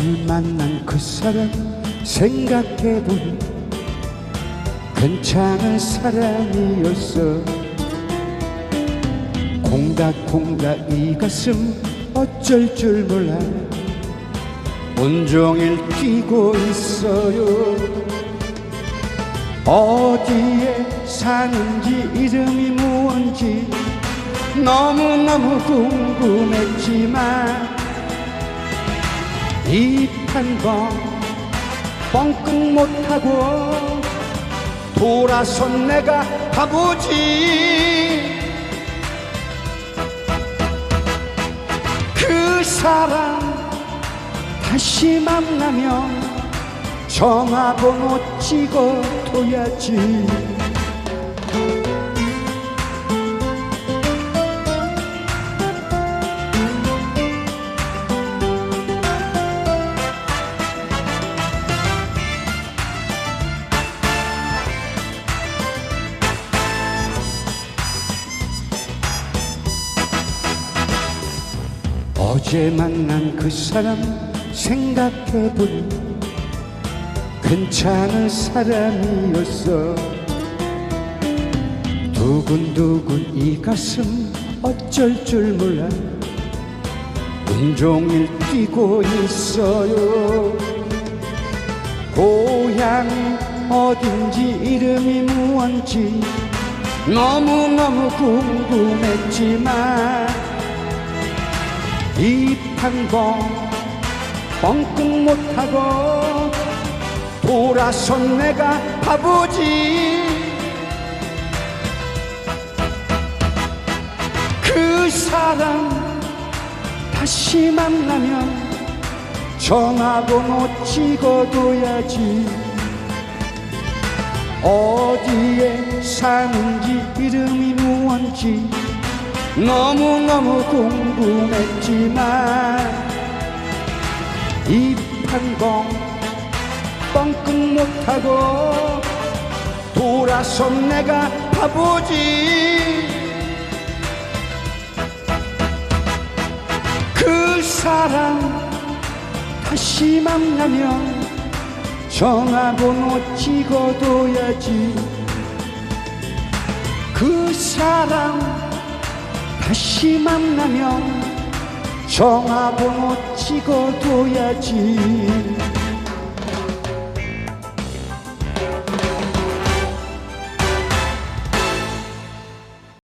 오늘 만난 그 사람 생각해보니 괜찮은 사람이었어. 콩닥콩닥 이 가슴 어쩔 줄 몰라. 온종일 뛰고 있어요. 어디에 사는지 이름이 무언지 너무너무 궁금했지만 입한번 뻥끗 못하고 돌아선 내가 바보지. 그 사람 다시 만나면 전화번호 찍어 둬야지 어제 만난 그 사람 생각해보니 괜찮은 사람이었어. 두근두근 이 가슴 어쩔 줄 몰라. 온종일 뛰고 있어요. 고향이 어딘지 이름이 무언지 너무너무 궁금했지만 입한번 뻥끗 못하고 돌아선 내가 바보지. 그 사람 다시 만나면 전화번호 찍어둬야지. 어디에 사는지 이름이 무언지 너무너무 궁금했지만 입한번 뻥끗 못하고 돌아선 내가 바보지. 그 사람 다시 만나면 전화번호 찍어둬야지. 그 사람 다시 만나면 전화번호 찍어둬야지